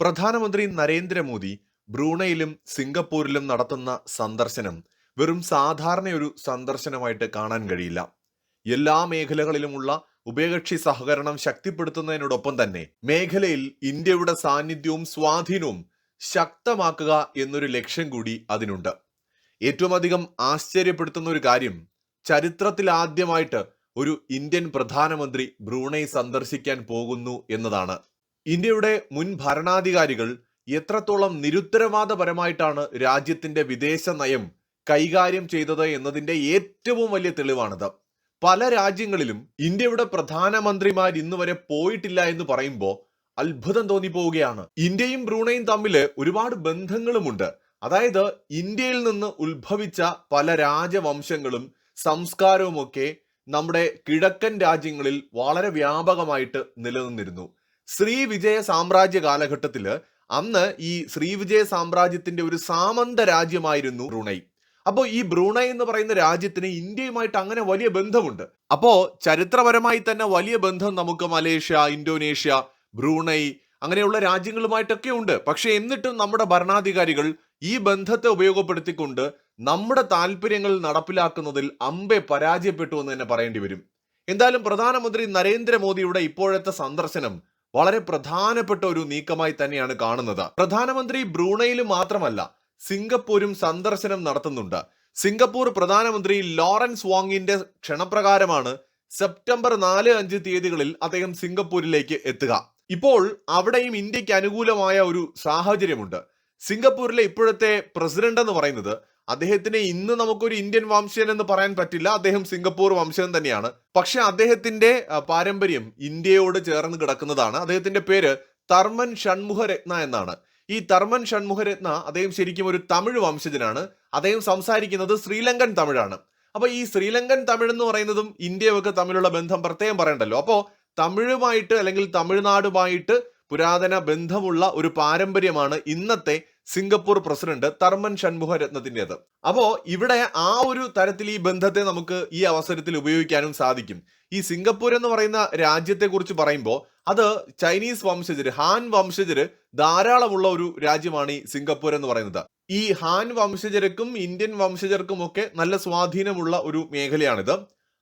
പ്രധാനമന്ത്രി നരേന്ദ്രമോദി ബ്രൂണയിലും സിംഗപ്പൂരിലും നടത്തുന്ന സന്ദർശനം വെറും സാധാരണ ഒരു സന്ദർശനമായിട്ട് കാണാൻ കഴിയില്ല. എല്ലാ മേഖലകളിലുമുള്ള ഉഭയകക്ഷി സഹകരണം ശക്തിപ്പെടുത്തുന്നതിനോടൊപ്പം തന്നെ മേഖലയിൽ ഇന്ത്യയുടെ സാന്നിധ്യവും സ്വാധീനവും ശക്തമാക്കുക എന്നൊരു ലക്ഷ്യം കൂടി അതിനുണ്ട്. ഏറ്റവും അധികം ആശ്ചര്യപ്പെടുത്തുന്ന ഒരു കാര്യം ചരിത്രത്തിൽ ആദ്യമായിട്ട് ഒരു ഇന്ത്യൻ പ്രധാനമന്ത്രി ബ്രൂണൈ സന്ദർശിക്കാൻ പോകുന്നു എന്നതാണ്. ഇന്ത്യയുടെ മുൻ ഭരണാധികാരികൾ എത്രത്തോളം നിരുത്തരവാദപരമായിട്ടാണ് രാജ്യത്തിന്റെ വിദേശ നയം കൈകാര്യം ചെയ്തത് എന്നതിന്റെ ഏറ്റവും വലിയ തെളിവാണിത്. പല രാജ്യങ്ങളിലും ഇന്ത്യയുടെ പ്രധാനമന്ത്രിമാർ ഇന്ന് വരെ പോയിട്ടില്ല എന്ന് പറയുമ്പോൾ അത്ഭുതം തോന്നിപ്പോവുകയാണ്. ഇന്ത്യയും ബ്രൂണയും തമ്മിൽ ഒരുപാട് ബന്ധങ്ങളുമുണ്ട്. അതായത് ഇന്ത്യയിൽ നിന്ന് ഉത്ഭവിച്ച പല രാജവംശങ്ങളും സംസ്കാരവും ഒക്കെ നമ്മുടെ കിഴക്കൻ രാജ്യങ്ങളിൽ വളരെ വ്യാപകമായിട്ട് നിലനിന്നിരുന്നു. ശ്രീവിജയ സാമ്രാജ്യ കാലഘട്ടത്തിൽ അന്ന് ഈ ശ്രീവിജയ സാമ്രാജ്യത്തിന്റെ ഒരു സാമന്ത രാജ്യമായിരുന്നു ബ്രൂണൈ. അപ്പോൾ ഈ ബ്രൂണൈ എന്ന് പറയുന്ന രാജ്യത്തിന് ഇന്ത്യയുമായിട്ട് അങ്ങനെ വലിയ ബന്ധമുണ്ട്. അപ്പോ ചരിത്രപരമായി തന്നെ വലിയ ബന്ധം നമുക്ക് മലേഷ്യ ഇന്തോനേഷ്യ ബ്രൂണൈ അങ്ങനെയുള്ള രാജ്യങ്ങളുമായിട്ടൊക്കെ ഉണ്ട്. പക്ഷെ എന്നിട്ടും നമ്മുടെ ഭരണാധികാരികൾ ഈ ബന്ധത്തെ ഉപയോഗപ്പെടുത്തിക്കൊണ്ട് നമ്മുടെ താല്പര്യങ്ങൾ നടപ്പിലാക്കുന്നതിൽ അമ്പെ പരാജയപ്പെട്ടു എന്ന് തന്നെ പറയേണ്ടി വരും. എന്തായാലും പ്രധാനമന്ത്രി നരേന്ദ്രമോദിയുടെ ഇപ്പോഴത്തെ സന്ദർശനം വളരെ പ്രധാനപ്പെട്ട ഒരു നീക്കമായി തന്നെയാണ് കാണുന്നത്. പ്രധാനമന്ത്രി ബ്രൂണയിൽ മാത്രമല്ല സിംഗപ്പൂരും സന്ദർശനം നടത്തുന്നുണ്ട്. സിംഗപ്പൂർ പ്രധാനമന്ത്രി ലോറൻസ് വാങ്ങിന്റെ ക്ഷണപ്രകാരമാണ് സെപ്റ്റംബർ നാല് അഞ്ച് തീയതികളിൽ അദ്ദേഹം സിംഗപ്പൂരിലേക്ക് എത്തുക. ഇപ്പോൾ അവിടെയും ഇന്ത്യയ്ക്ക് അനുകൂലമായ ഒരു സാഹചര്യമുണ്ട്. സിംഗപ്പൂരിലെ ഇപ്പോഴത്തെ പ്രസിഡന്റ് എന്ന് പറയുന്നത് അദ്ദേഹത്തിന് ഇന്ന് നമുക്കൊരു ഇന്ത്യൻ വംശജൻ എന്ന് പറയാൻ പറ്റില്ല. അദ്ദേഹം സിംഗപ്പൂർ വംശജൻ തന്നെയാണ്. പക്ഷെ അദ്ദേഹത്തിന്റെ പാരമ്പര്യം ഇന്ത്യയോട് ചേർന്ന് കിടക്കുന്നതാണ്. അദ്ദേഹത്തിന്റെ പേര് തർമൻ ഷൺമുഖരത്ന എന്നാണ്. ഈ തർമൻ ഷൺമുഖരത്ന അദ്ദേഹം ശരിക്കും ഒരു തമിഴ് വംശജനാണ്. അദ്ദേഹം സംസാരിക്കുന്നത് ശ്രീലങ്കൻ തമിഴാണ്. അപ്പൊ ഈ ശ്രീലങ്കൻ തമിഴ് എന്ന് പറയുന്നതും ഇന്ത്യയൊക്കെ തമ്മിലുള്ള ബന്ധം പ്രത്യേകം പറയണ്ടല്ലോ. അപ്പോ തമിഴുമായിട്ട് അല്ലെങ്കിൽ തമിഴ്നാടുമായിട്ട് പുരാതന ബന്ധമുള്ള ഒരു പാരമ്പര്യമാണ് ഇന്നത്തെ സിംഗപ്പൂർ പ്രസിഡന്റ് തർമൻ ഷൺമുഖ രത്നത്തിന്റെത്. അപ്പോൾ ഇവിടെ ആ ഒരു തരത്തിൽ ഈ ബന്ധത്തെ നമുക്ക് ഈ അവസരത്തിൽ ഉപയോഗിക്കാനും സാധിക്കും. ഈ സിംഗപ്പൂർ എന്ന് പറയുന്ന രാജ്യത്തെക്കുറിച്ച് പറയുമ്പോൾ അത് ചൈനീസ് വംശജര് ഹാൻ വംശജര് ധാരാളമുള്ള ഒരു രാജ്യമാണ് ഈ സിംഗപ്പൂർ എന്ന് പറയുന്നത്. ഈ ഹാൻ വംശജർക്കും ഇന്ത്യൻ വംശജർക്കും ഒക്കെ നല്ല സ്വാധീനമുള്ള ഒരു മേഖലയാണിത്.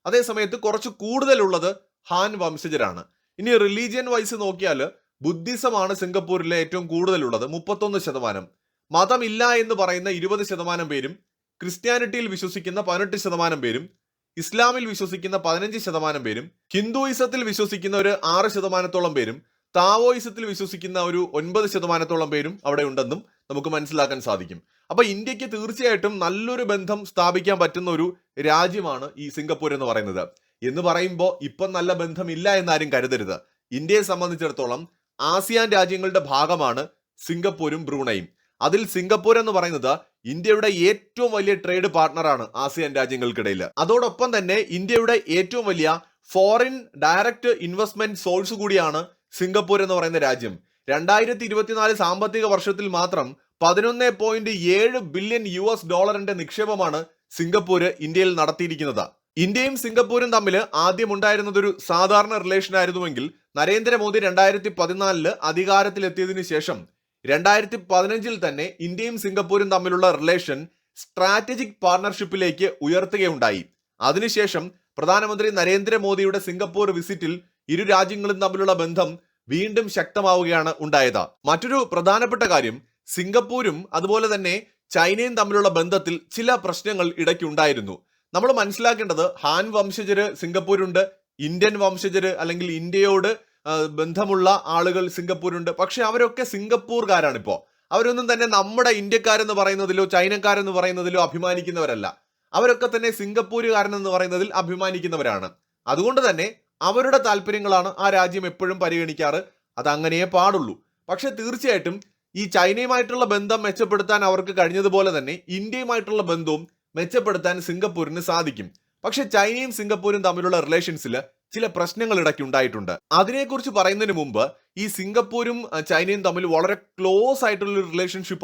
അതേസമയത്ത് കുറച്ച് കൂടുതലുള്ളത് ഹാൻ വംശജരാണ്. ഇനി റിലീജിയൻ വൈസ് നോക്കിയാൽ ബുദ്ധിസമാണ് സിംഗപ്പൂരിലെ ഏറ്റവും കൂടുതലുള്ളത് മുപ്പത്തൊന്ന് ശതമാനം. മതമില്ല എന്ന് പറയുന്ന ഇരുപത് ശതമാനം പേരും ക്രിസ്ത്യാനിറ്റിയിൽ വിശ്വസിക്കുന്ന പതിനെട്ട് ശതമാനം പേരും ഇസ്ലാമിൽ വിശ്വസിക്കുന്ന പതിനഞ്ച് ശതമാനം പേരും ഹിന്ദുയിസത്തിൽ വിശ്വസിക്കുന്ന ഒരു ആറ് ശതമാനത്തോളം പേരും താവോയിസത്തിൽ വിശ്വസിക്കുന്ന ഒരു ഒൻപത് ശതമാനത്തോളം പേരും അവിടെ ഉണ്ടെന്നും നമുക്ക് മനസ്സിലാക്കാൻ സാധിക്കും. അപ്പൊ ഇന്ത്യയ്ക്ക് തീർച്ചയായിട്ടും നല്ലൊരു ബന്ധം സ്ഥാപിക്കാൻ പറ്റുന്ന ഒരു രാജ്യമാണ് ഈ സിംഗപ്പൂർ എന്ന് പറയുന്നത്. എന്ന് പറയുമ്പോൾ ഇപ്പം നല്ല ബന്ധമില്ല എന്നാരും കരുതരുത്. ഇന്ത്യയെ സംബന്ധിച്ചിടത്തോളം ആസിയാൻ രാജ്യങ്ങളുടെ ഭാഗമാണ് സിംഗപ്പൂരും ബ്രൂണയും. അതിൽ സിംഗപ്പൂർ എന്ന് പറയുന്നത് ഇന്ത്യയുടെ ഏറ്റവും വലിയ ട്രേഡ് പാർട്ണറാണ് ആസിയാൻ രാജ്യങ്ങൾക്കിടയിൽ അതോടൊപ്പം തന്നെ ഇന്ത്യയുടെ ഏറ്റവും വലിയ ഫോറിൻ ഡയറക്റ്റ് ഇൻവെസ്റ്റ്മെന്റ് സോഴ്സ് കൂടിയാണ് സിംഗപ്പൂർ എന്ന് പറയുന്ന രാജ്യം. രണ്ടായിരത്തി ഇരുപത്തിനാല് സാമ്പത്തിക വർഷത്തിൽ മാത്രം പതിനൊന്ന് പോയിന്റ് ഏഴ് ബില്യൺ യു എസ് ഡോളറിന്റെ നിക്ഷേപമാണ് സിംഗപ്പൂർ ഇന്ത്യയിൽ നടത്തിയിരിക്കുന്നത്. ഇന്ത്യയും സിംഗപ്പൂരും തമ്മിൽ ആദ്യം ഉണ്ടായിരുന്നത് ഒരു സാധാരണ റിലേഷൻ ആയിരുന്നുവെങ്കിൽ നരേന്ദ്രമോദി രണ്ടായിരത്തി പതിനാലിൽ അധികാരത്തിലെത്തിയതിനു ശേഷം രണ്ടായിരത്തി പതിനഞ്ചിൽ തന്നെ ഇന്ത്യയും സിംഗപ്പൂരും തമ്മിലുള്ള റിലേഷൻ സ്ട്രാറ്റജിക് പാർട്ണർഷിപ്പിലേക്ക് ഉയർത്തുകയുണ്ടായി. അതിനുശേഷം പ്രധാനമന്ത്രി നരേന്ദ്രമോദിയുടെ സിംഗപ്പൂർ വിസിറ്റിൽ ഇരു രാജ്യങ്ങളും തമ്മിലുള്ള ബന്ധം വീണ്ടും ശക്തമാവുകയാണ് ഉണ്ടായത്. മറ്റൊരു പ്രധാനപ്പെട്ട കാര്യം സിംഗപ്പൂരും അതുപോലെ തന്നെ ചൈനയും തമ്മിലുള്ള ബന്ധത്തിൽ ചില പ്രശ്നങ്ങൾ ഇടയ്ക്കുണ്ടായിരുന്നു നമ്മൾ മനസ്സിലാക്കേണ്ടത് ഹാൻ വംശജര് സിംഗപ്പൂരുണ്ട് ഇന്ത്യൻ വംശജര് അല്ലെങ്കിൽ ഇന്ത്യയോട് ബന്ധമുള്ള ആളുകൾ സിംഗപ്പൂരുണ്ട്. പക്ഷെ അവരൊക്കെ സിംഗപ്പൂർകാരാണ് ഇപ്പോൾ അവരൊന്നും തന്നെ നമ്മുടെ ഇന്ത്യക്കാരെന്ന് പറയുന്നതിലോ ചൈനക്കാരെന്ന് പറയുന്നതിലോ അഭിമാനിക്കുന്നവരല്ല. അവരൊക്കെ തന്നെ സിംഗപ്പൂരുകാരനെന്ന് പറയുന്നതിൽ അഭിമാനിക്കുന്നവരാണ്. അതുകൊണ്ട് തന്നെ അവരുടെ താല്പര്യങ്ങളാണ് ആ രാജ്യം എപ്പോഴും പരിഗണിക്കാറ്. അത് അങ്ങനെയേ പാടുള്ളൂ. പക്ഷെ തീർച്ചയായിട്ടും ഈ ചൈനയുമായിട്ടുള്ള ബന്ധം മെച്ചപ്പെടുത്താൻ അവർക്ക് കഴിഞ്ഞതുപോലെ തന്നെ ഇന്ത്യയുമായിട്ടുള്ള ബന്ധവും മെച്ചപ്പെടുത്താൻ സിംഗപ്പൂരിന് സാധിക്കും. പക്ഷെ ചൈനയും സിംഗപ്പൂരും തമ്മിലുള്ള റിലേഷൻസിൽ ചില പ്രശ്നങ്ങൾ ഇടയ്ക്ക് ഉണ്ടായിട്ടുണ്ട്. അതിനെക്കുറിച്ച് പറയുന്നതിന് മുമ്പ് ഈ സിംഗപ്പൂരും ചൈനയും തമ്മിൽ വളരെ ക്ലോസ് ആയിട്ടുള്ള ഒരു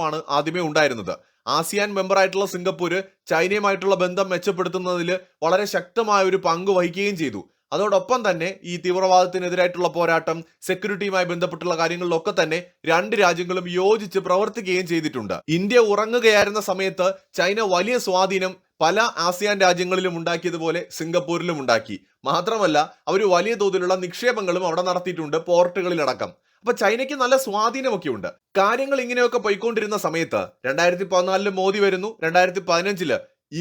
ആണ് ആദ്യമേ ഉണ്ടായിരുന്നത്. ആസിയാൻ മെമ്പർ ആയിട്ടുള്ള സിംഗപ്പൂര് ചൈനയുമായിട്ടുള്ള ബന്ധം മെച്ചപ്പെടുത്തുന്നതിൽ വളരെ ശക്തമായ ഒരു പങ്ക് വഹിക്കുകയും ചെയ്തു. അതോടൊപ്പം തന്നെ ഈ തീവ്രവാദത്തിനെതിരായിട്ടുള്ള പോരാട്ടം സെക്യൂരിറ്റിയുമായി ബന്ധപ്പെട്ടുള്ള കാര്യങ്ങളിലൊക്കെ തന്നെ രണ്ട് രാജ്യങ്ങളും യോജിച്ച് പ്രവർത്തിക്കുകയും ചെയ്തിട്ടുണ്ട്. ഇന്ത്യ ഉറങ്ങുകയായിരുന്ന സമയത്ത് ചൈന വലിയ സ്വാധീനം പല ആസിയാൻ രാജ്യങ്ങളിലും ഉണ്ടാക്കിയതുപോലെ സിംഗപ്പൂരിലും ഉണ്ടാക്കി. മാത്രമല്ല അവർ വലിയ തോതിലുള്ള നിക്ഷേപങ്ങളും അവിടെ നടത്തിയിട്ടുണ്ട് പോർട്ടുകളിലടക്കം അപ്പൊ ചൈനയ്ക്ക് നല്ല സ്വാധീനമൊക്കെ ഉണ്ട് കാര്യങ്ങൾ ഇങ്ങനെയൊക്കെ പോയിക്കൊണ്ടിരുന്ന സമയത്ത് രണ്ടായിരത്തി പതിനാലിൽ മോദി വരുന്നു രണ്ടായിരത്തി പതിനഞ്ചിൽ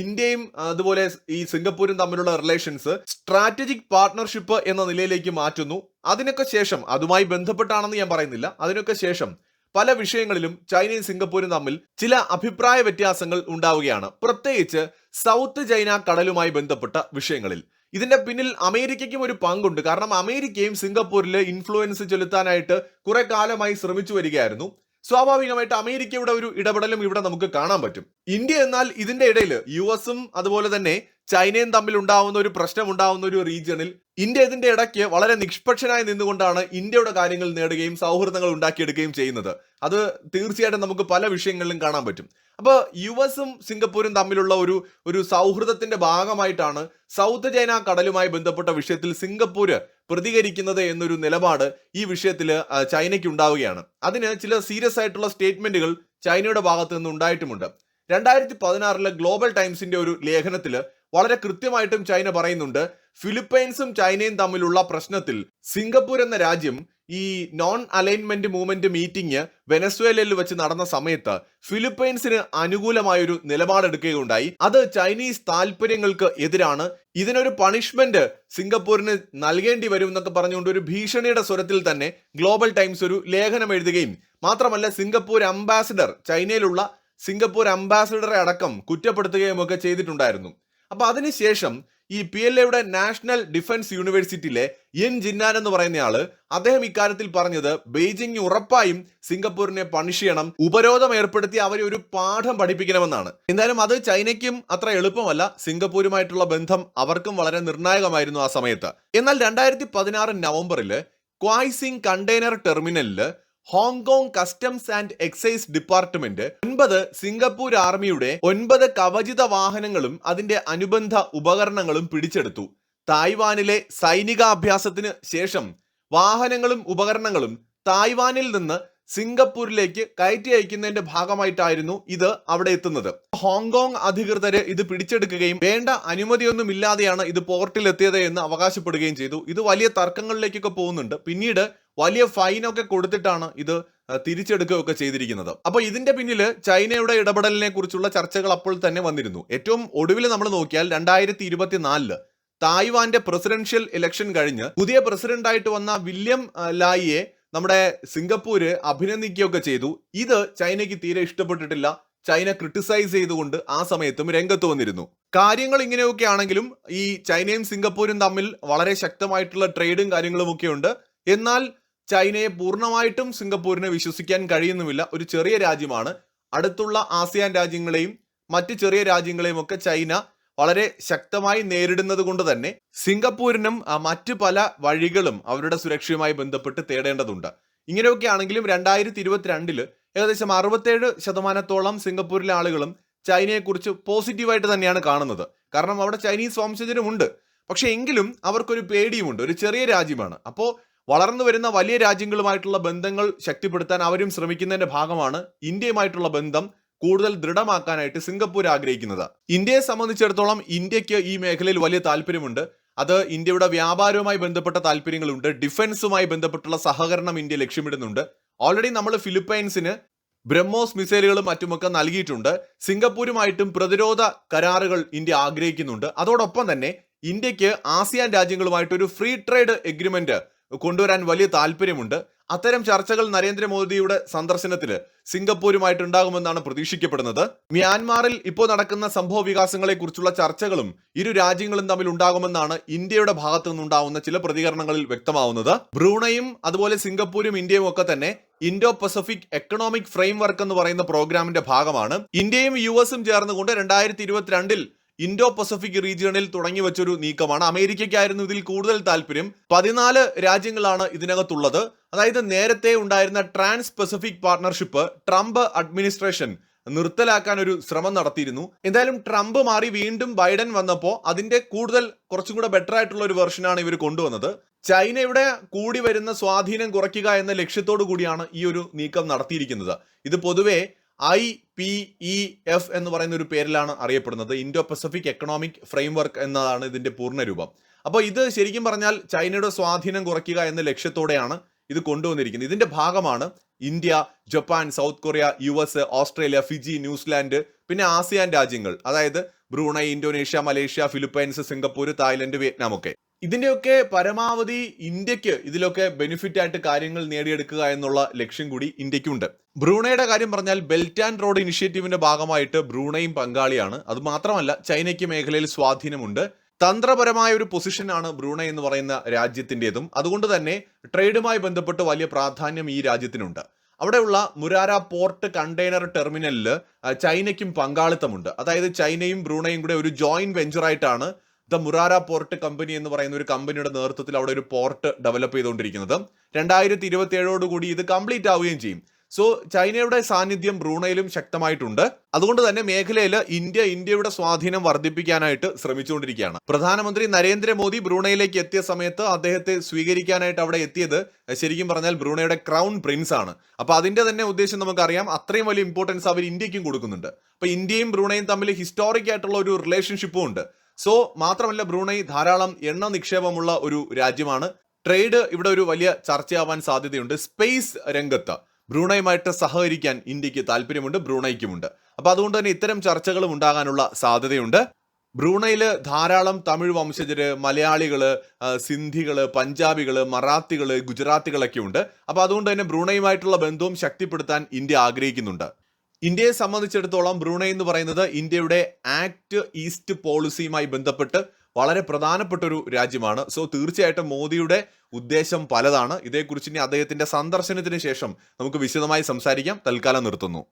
ഇന്ത്യയും അതുപോലെ ഈ സിംഗപ്പൂരും തമ്മിലുള്ള റിലേഷൻസ് സ്ട്രാറ്റജിക് പാർട്ട്ണർഷിപ്പ് എന്ന നിലയിലേക്ക് മാറ്റുന്നു. അതിനൊക്കെ ശേഷം അതുമായി ബന്ധപ്പെട്ടാണെന്ന് ഞാൻ പറയുന്നില്ല. അതിനൊക്കെ ശേഷം പല വിഷയങ്ങളിലും ചൈനയും സിംഗപ്പൂരും തമ്മിൽ ചില അഭിപ്രായ വ്യത്യാസങ്ങൾ ഉണ്ടാവുകയാണ്. പ്രത്യേകിച്ച് സൗത്ത് ചൈന കടലുമായി ബന്ധപ്പെട്ട വിഷയങ്ങളിൽ. ഇതിന്റെ പിന്നിൽ അമേരിക്കയ്ക്കും ഒരു പങ്കുണ്ട്. കാരണം അമേരിക്കയും സിംഗപ്പൂരിൽ ഇൻഫ്ലുവൻസ് ചെലുത്താനായിട്ട് കുറെ കാലമായി ശ്രമിച്ചു വരികയായിരുന്നു. സ്വാഭാവികമായിട്ട് അമേരിക്കയുടെ ഒരു ഇടപെടലും ഇവിടെ നമുക്ക് കാണാൻ പറ്റും. ഇന്ത്യ എന്നാൽ ഇതിന്റെ ഇടയിൽ യു എസും അതുപോലെ തന്നെ ചൈനയും തമ്മിൽ ഉണ്ടാവുന്ന ഒരു പ്രശ്നം ഉണ്ടാവുന്ന ഒരു റീജിയണിൽ ഇന്ത്യ ഇതിന്റെ ഇടയ്ക്ക് വളരെ നിഷ്പക്ഷനായി നിന്നുകൊണ്ടാണ് ഇന്ത്യയുടെ കാര്യങ്ങൾ നേടുകയും സൗഹൃദങ്ങൾ ഉണ്ടാക്കിയെടുക്കുകയും ചെയ്യുന്നത്. അത് തീർച്ചയായിട്ടും നമുക്ക് പല വിഷയങ്ങളിലും കാണാൻ പറ്റും. അപ്പോൾ യു എസും സിംഗപ്പൂരും തമ്മിലുള്ള ഒരു ഒരു സൗഹൃദത്തിന്റെ ഭാഗമായിട്ടാണ് സൗത്ത് ചൈന കടലുമായി ബന്ധപ്പെട്ട വിഷയത്തിൽ സിംഗപ്പൂര് പ്രതികരിക്കുന്നത് എന്നൊരു നിലപാട് ഈ വിഷയത്തിൽ ചൈനയ്ക്ക് ഉണ്ടാവുകയാണ്. അതിന് ചില സീരിയസ് ആയിട്ടുള്ള സ്റ്റേറ്റ്മെന്റുകൾ ചൈനയുടെ ഭാഗത്ത് നിന്ന് ഉണ്ടായിട്ടുമുണ്ട്. രണ്ടായിരത്തി പതിനാറിലെ ഗ്ലോബൽ ടൈംസിന്റെ ഒരു ലേഖനത്തിൽ വളരെ കൃത്യമായിട്ടും ചൈന പറയുന്നുണ്ട്. ഫിലിപ്പൈൻസും ചൈനയും തമ്മിലുള്ള പ്രശ്നത്തിൽ സിംഗപ്പൂർ എന്ന രാജ്യം ഈ നോൺ അലൈൻമെന്റ് മൂവ്മെന്റ് മീറ്റിംഗ് വെനസ്വേലയിൽ വെച്ച് നടന്ന സമയത്ത് ഫിലിപ്പൈൻസിന് അനുകൂലമായൊരു നിലപാടെടുക്കുകയുണ്ടായി. അത് ചൈനീസ് താല്പര്യങ്ങൾക്ക് എതിരാണ്. ഇതിനൊരു പണിഷ്മെന്റ് സിംഗപ്പൂരിന് നൽകേണ്ടി വരും എന്നൊക്കെ പറഞ്ഞുകൊണ്ട് ഒരു ഭീഷണിയുടെ സ്വരത്തിൽ തന്നെ ഗ്ലോബൽ ടൈംസ് ഒരു ലേഖനം എഴുതുകയും മാത്രമല്ല സിംഗപ്പൂർ അംബാസിഡർ ചൈനയിലുള്ള സിംഗപ്പൂർ അംബാസിഡറെ അടക്കം കുറ്റപ്പെടുത്തുകയും ഒക്കെ ചെയ്തിട്ടുണ്ടായിരുന്നു. അപ്പൊ അതിനുശേഷം ഈ പി എൽ എയുടെ നാഷണൽ ഡിഫൻസ് യൂണിവേഴ്സിറ്റിയിലെ എൻ ജിന്നാൻ എന്ന് പറയുന്നയാൾ അദ്ദേഹം ഇക്കാര്യത്തിൽ പറഞ്ഞത് ബെയ്ജിംഗ് ഉറപ്പായും സിംഗപ്പൂരിനെ പണിഷ് ചെയ്യണം ഉപരോധം ഏർപ്പെടുത്തി അവരെ ഒരു പാഠം പഠിപ്പിക്കണമെന്നാണ്. എന്തായാലും അത് ചൈനയ്ക്കും അത്ര എളുപ്പമല്ല സിംഗപ്പൂരുമായിട്ടുള്ള ബന്ധം അവർക്കും വളരെ നിർണായകമായിരുന്നു ആ സമയത്ത്. എന്നാൽ രണ്ടായിരത്തി പതിനാറ് നവംബറിൽ ക്വായ്സിംഗ് കണ്ടെയ്നർ ടെർമിനലിൽ Hong Kong customs and excise department ഒൻപത് സിംഗപ്പൂർ ആർമിയുടെ ഒൻപത് കവചിത വാഹനങ്ങളും അതിന്റെ അനുബന്ധ ഉപകരണങ്ങളും പിടിച്ചെടുത്തു. തായ്വാനിലെ സൈനികാഭ്യാസത്തിന് ശേഷം വാഹനങ്ങളും ഉപകരണങ്ങളും തായ്വാനിൽ നിന്ന് സിംഗപ്പൂരിലേക്ക് കയറ്റി അയക്കുന്നതിന്റെ ഭാഗമായിട്ടായിരുന്നു ഇത് അവിടെ എത്തുന്നത്. ഹോങ്കോങ് അധികൃതർ ഇത് പിടിച്ചെടുക്കുകയും വേണ്ട അനുമതിയൊന്നും ഇല്ലാതെയാണ് ഇത് പോർട്ടിൽ എത്തിയത് എന്ന് അവകാശപ്പെടുകയും ചെയ്തു. ഇത് വലിയ തർക്കങ്ങളിലേക്കൊക്കെ പോകുന്നുണ്ട്. പിന്നീട് വലിയ ഫൈനൊക്കെ കൊടുത്തിട്ടാണ് ഇത് തിരിച്ചെടുക്കുകയൊക്കെ ചെയ്തിരിക്കുന്നത്. അപ്പോൾ ഇതിന്റെ പിന്നിൽ ചൈനയുടെ ഇടപെടലിനെ കുറിച്ചുള്ള ചർച്ചകൾ അപ്പോൾ തന്നെ വന്നിരുന്നു. ഏറ്റവും ഒടുവിൽ നമ്മൾ നോക്കിയാൽ രണ്ടായിരത്തി ഇരുപത്തിനാലിൽ തായ്വാന്റെ പ്രസിഡൻഷ്യൽ ഇലക്ഷൻ കഴിഞ്ഞ് പുതിയ പ്രസിഡന്റായിട്ട് വന്ന വില്യം ലായിയെ നമ്മുടെ സിംഗപ്പൂര് അഭിനന്ദിക്കുകയൊക്കെ ചെയ്തു. ഇത് ചൈനയ്ക്ക് തീരെ ഇഷ്ടപ്പെട്ടിട്ടില്ല. ചൈന ക്രിട്ടിസൈസ് ചെയ്തുകൊണ്ട് ആ സമയത്തും രംഗത്ത് വന്നിരുന്നു. കാര്യങ്ങൾ ഇങ്ങനെയൊക്കെ ആണെങ്കിലും ഈ ചൈനയും സിംഗപ്പൂരും തമ്മിൽ വളരെ ശക്തമായിട്ടുള്ള ട്രേഡും കാര്യങ്ങളും ഒക്കെ ഉണ്ട്. എന്നാൽ ചൈനയെ പൂർണമായിട്ടും സിംഗപ്പൂരിനെ വിശ്വസിക്കാൻ കഴിയുന്നുമില്ല. ഒരു ചെറിയ രാജ്യമാണ്. അടുത്തുള്ള ആസിയാൻ രാജ്യങ്ങളെയും മറ്റ് ചെറിയ രാജ്യങ്ങളെയും ഒക്കെ ചൈന വളരെ ശക്തമായി നേരിടുന്നത് കൊണ്ട് തന്നെ സിംഗപ്പൂരിനും മറ്റ് പല വഴികളും അവരുടെ സുരക്ഷയുമായി ബന്ധപ്പെട്ട് തേടേണ്ടതുണ്ട്. ഇങ്ങനെയൊക്കെ ആണെങ്കിലും രണ്ടായിരത്തി ഇരുപത്തിരണ്ടിൽ ഏകദേശം അറുപത്തേഴ് ശതമാനത്തോളം സിംഗപ്പൂരിലെ ആളുകളും ചൈനയെക്കുറിച്ച് പോസിറ്റീവായിട്ട് തന്നെയാണ് കാണുന്നത്. കാരണം അവിടെ ചൈനീസ് വംശജരും ഉണ്ട് പക്ഷേ എങ്കിലും അവർക്കൊരു പേടിയുമുണ്ട്. ഒരു ചെറിയ രാജ്യമാണ്. അപ്പോൾ വളർന്നു വരുന്ന വലിയ രാജ്യങ്ങളുമായിട്ടുള്ള ബന്ധങ്ങൾ ശക്തിപ്പെടുത്താൻ അവരും ശ്രമിക്കുന്നതിന്റെ ഭാഗമാണ് ഇന്ത്യയുമായിട്ടുള്ള ബന്ധം കൂടുതൽ ദൃഢമാക്കാനായിട്ട് സിംഗപ്പൂർ ആഗ്രഹിക്കുന്നത്. ഇന്ത്യയെ സംബന്ധിച്ചിടത്തോളം ഇന്ത്യയ്ക്ക് ഈ മേഖലയിൽ വലിയ താല്പര്യമുണ്ട്. അത് ഇന്ത്യയുടെ വ്യാപാരവുമായി ബന്ധപ്പെട്ട താല്പര്യങ്ങളുണ്ട്. ഡിഫൻസുമായി ബന്ധപ്പെട്ടുള്ള സഹകരണം ഇന്ത്യ ലക്ഷ്യമിടുന്നുണ്ട്. ഓൾറെഡി നമ്മൾ ഫിലിപ്പൈൻസിന് ബ്രഹ്മോസ് മിസൈലുകളും മറ്റുമൊക്കെ നൽകിയിട്ടുണ്ട്. സിംഗപ്പൂരുമായിട്ടും പ്രതിരോധ കരാറുകൾ ഇന്ത്യ ആഗ്രഹിക്കുന്നുണ്ട്. അതോടൊപ്പം തന്നെ ഇന്ത്യയ്ക്ക് ആസിയാൻ രാജ്യങ്ങളുമായിട്ട് ഒരു ഫ്രീ ട്രേഡ് എഗ്രിമെന്റ് കൊണ്ടുവരാൻ വലിയ താല്പര്യമുണ്ട്. അത്തരം ചർച്ചകൾ നരേന്ദ്രമോദിയുടെ സന്ദർശനത്തിൽ സിംഗപ്പൂരുമായിട്ടുണ്ടാകുമെന്നാണ് പ്രതീക്ഷിക്കപ്പെടുന്നത്. മ്യാൻമാറിൽ ഇപ്പോൾ നടക്കുന്ന സംഭവ വികാസങ്ങളെ കുറിച്ചുള്ള ചർച്ചകളും ഇരു രാജ്യങ്ങളും തമ്മിൽ ഉണ്ടാകുമെന്നാണ് ഇന്ത്യയുടെ ഭാഗത്തു നിന്നുണ്ടാവുന്ന ചില പ്രതികരണങ്ങളിൽ വ്യക്തമാവുന്നത്. ബ്രൂണയും അതുപോലെ സിംഗപ്പൂരും ഇന്ത്യയും ഒക്കെ തന്നെ ഇൻഡോ പസഫിക് എക്കണോമിക് ഫ്രെയിംവർക്ക് എന്ന് പറയുന്ന പ്രോഗ്രാമിന്റെ ഭാഗമാണ്. ഇന്ത്യയും യു എസും ചേർന്നുകൊണ്ട് രണ്ടായിരത്തി ഇരുപത്തിരണ്ടിൽ ഇൻഡോ പസഫിക് റീജിയണിൽ തുടങ്ങി വെച്ചൊരു നീക്കമാണ്. അമേരിക്കയ്ക്കായിരുന്നു ഇതിൽ കൂടുതൽ താല്പര്യം. പതിനാല് രാജ്യങ്ങളാണ് ഇതിനകത്തുള്ളത്. അതായത് നേരത്തെ ഉണ്ടായിരുന്ന trans pacific partnership Trump administration നിർത്തലാക്കാൻ ഒരു ശ്രമം നടത്തിയിരുന്നു. എന്തായാലും ട്രംപ് മാറി വീണ്ടും ബൈഡൻ വന്നപ്പോൾ അതിന്റെ കൂടുതൽ കുറച്ചും കൂടെ ബെറ്റർ ആയിട്ടുള്ള ഒരു വെർഷനാണ് ഇവർ കൊണ്ടുവന്നത്. ചൈനയുടെ കൂടി വരുന്ന സ്വാധീനം കുറയ്ക്കുക എന്ന ലക്ഷ്യത്തോടു കൂടിയാണ് ഈ ഒരു നീക്കം നടത്തിയിരിക്കുന്നത്. ഇത് പൊതുവെ ഐ പി ഇ എഫ് എന്ന് പറയുന്ന ഒരു പേരിലാണ് അറിയപ്പെടുന്നത്. ഇൻഡോ പസഫിക് എക്കണോമിക് ഫ്രെയിംവർക്ക് എന്നതാണ് ഇതിന്റെ പൂർണരൂപം. അപ്പോൾ ഇത് ശരിക്കും പറഞ്ഞാൽ ചൈനയുടെ സ്വാധീനം കുറയ്ക്കുക എന്ന ലക്ഷ്യത്തോടെയാണ് ഇത് കൊണ്ടുവന്നിരിക്കുന്നത്. ഇതിന്റെ ഭാഗമാണ് India Japan South Korea U S Australia Fiji New Zealand പിന്നെ ആസിയാൻ രാജ്യങ്ങൾ. അതായത് Brunei Indonesia Malaysia Philippines Singapore Thailand Vietnam ഒക്കെ ഇതിന്റെയൊക്കെ പരമാവധി ഇന്ത്യയ്ക്ക് ഇതിലൊക്കെ ബെനിഫിറ്റ് ആയിട്ട് കാര്യങ്ങൾ നേടിയെടുക്കുക എന്നുള്ള ലക്ഷ്യം കൂടി ഇന്ത്യക്കുണ്ട്. ബ്രൂണയുടെ കാര്യം പറഞ്ഞാൽ ബെൽറ്റ് ആൻഡ് റോഡ് ഇനിഷ്യേറ്റീവിന്റെ ഭാഗമായിട്ട് ബ്രൂണയും പങ്കാളിയാണ്. അത് മാത്രമല്ല ചൈനയ്ക്ക് മേഖലയിൽ സ്വാധീനമുണ്ട്. തന്ത്രപരമായ ഒരു പൊസിഷനാണ് ബ്രൂണൈ എന്ന് പറയുന്ന രാജ്യത്തിന്റെതും. അതുകൊണ്ട് തന്നെ ട്രേഡുമായി ബന്ധപ്പെട്ട് വലിയ പ്രാധാന്യം ഈ രാജ്യത്തിനുണ്ട്. അവിടെയുള്ള മുരാര പോർട്ട് കണ്ടെയ്നർ ടെർമിനലിൽ ചൈനയ്ക്കും പങ്കാളിത്തമുണ്ട്. അതായത് ചൈനയും ബ്രൂണയും കൂടെ ഒരു ജോയിന്റ് വെഞ്ചറായിട്ടാണ് ദ മുറാര പോർട്ട് കമ്പനി എന്ന് പറയുന്ന ഒരു കമ്പനിയുടെ നേതൃത്വത്തിൽ അവിടെ ഒരു പോർട്ട് ഡെവലപ്പ് ചെയ്തുകൊണ്ടിരിക്കുന്നത്. രണ്ടായിരത്തി ഇരുപത്തി ഏഴോടുകൂടി ഇത് കംപ്ലീറ്റ് ആവുകയും ചെയ്യും. സോ ചൈനയുടെ സാന്നിധ്യം ബ്രൂണയിലും ശക്തമായിട്ടുണ്ട്. അതുകൊണ്ട് തന്നെ മേഖലയിൽ ഇന്ത്യ ഇന്ത്യയുടെ സ്വാധീനം വർദ്ധിപ്പിക്കാനായിട്ട് ശ്രമിച്ചുകൊണ്ടിരിക്കുകയാണ്. പ്രധാനമന്ത്രി നരേന്ദ്രമോദി ബ്രൂണയിലേക്ക് എത്തിയ സമയത്ത് അദ്ദേഹത്തെ സ്വീകരിക്കാനായിട്ട് അവിടെ എത്തിയത് ശരിക്കും പറഞ്ഞാൽ ബ്രൂണയുടെ ക്രൗൺ പ്രിൻസ് ആണ്. അപ്പോൾ അതിന്റെ തന്നെ ഉദ്ദേശം നമുക്കറിയാം അത്രയും വലിയ ഇമ്പോർട്ടൻസ് അവർ ഇന്ത്യക്കും കൊടുക്കുന്നുണ്ട്. അപ്പോൾ ഇന്ത്യയും ബ്രൂണയും തമ്മിൽ ഹിസ്റ്റോറിക് ആയിട്ടുള്ള ഒരു റിലേഷൻഷിപ്പും ഉണ്ട്. സോ മാത്രമല്ല ബ്രൂണൈ ധാരാളം എണ്ണ നിക്ഷേപമുള്ള ഒരു രാജ്യമാണ്. ട്രേഡ് ഇവിടെ ഒരു വലിയ ചർച്ചയാവാൻ സാധ്യതയുണ്ട്. സ്പേസ് രംഗത്ത് ബ്രൂണയുമായിട്ട് സഹകരിക്കാൻ ഇന്ത്യയ്ക്ക് താല്പര്യമുണ്ട് ബ്രൂണയ്ക്കുമുണ്ട് അപ്പൊ അതുകൊണ്ട് തന്നെ ഇത്തരം ചർച്ചകളും ഉണ്ടാകാനുള്ള സാധ്യതയുണ്ട്. ബ്രൂണയിൽ ധാരാളം തമിഴ് വംശജര് മലയാളികൾ സിന്ധികൾ പഞ്ചാബികൾ മറാത്തികൾ ഗുജറാത്തികളൊക്കെ ഉണ്ട് അപ്പൊ അതുകൊണ്ട് തന്നെ ബ്രൂണയുമായിട്ടുള്ള ബന്ധവും ശക്തിപ്പെടുത്താൻ ഇന്ത്യ ആഗ്രഹിക്കുന്നുണ്ട്. ഇന്ത്യയെ സംബന്ധിച്ചിടത്തോളം ബ്രൂണൈ എന്ന് പറയുന്നത് ഇന്ത്യയുടെ ആക്ട് ഈസ്റ്റ് പോളിസിയുമായി ബന്ധപ്പെട്ട് വളരെ പ്രധാനപ്പെട്ട ഒരു രാജ്യമാണ്. സോ തീർച്ചയായിട്ടും മോദിയുടെ ഉദ്ദേശം പലതാണ്. ഇതേക്കുറിച്ച് ഇനി അദ്ദേഹത്തിന്റെ സന്ദർശനത്തിന് ശേഷം നമുക്ക് വിശദമായി സംസാരിക്കാം. തൽക്കാലം നിർത്തുന്നു.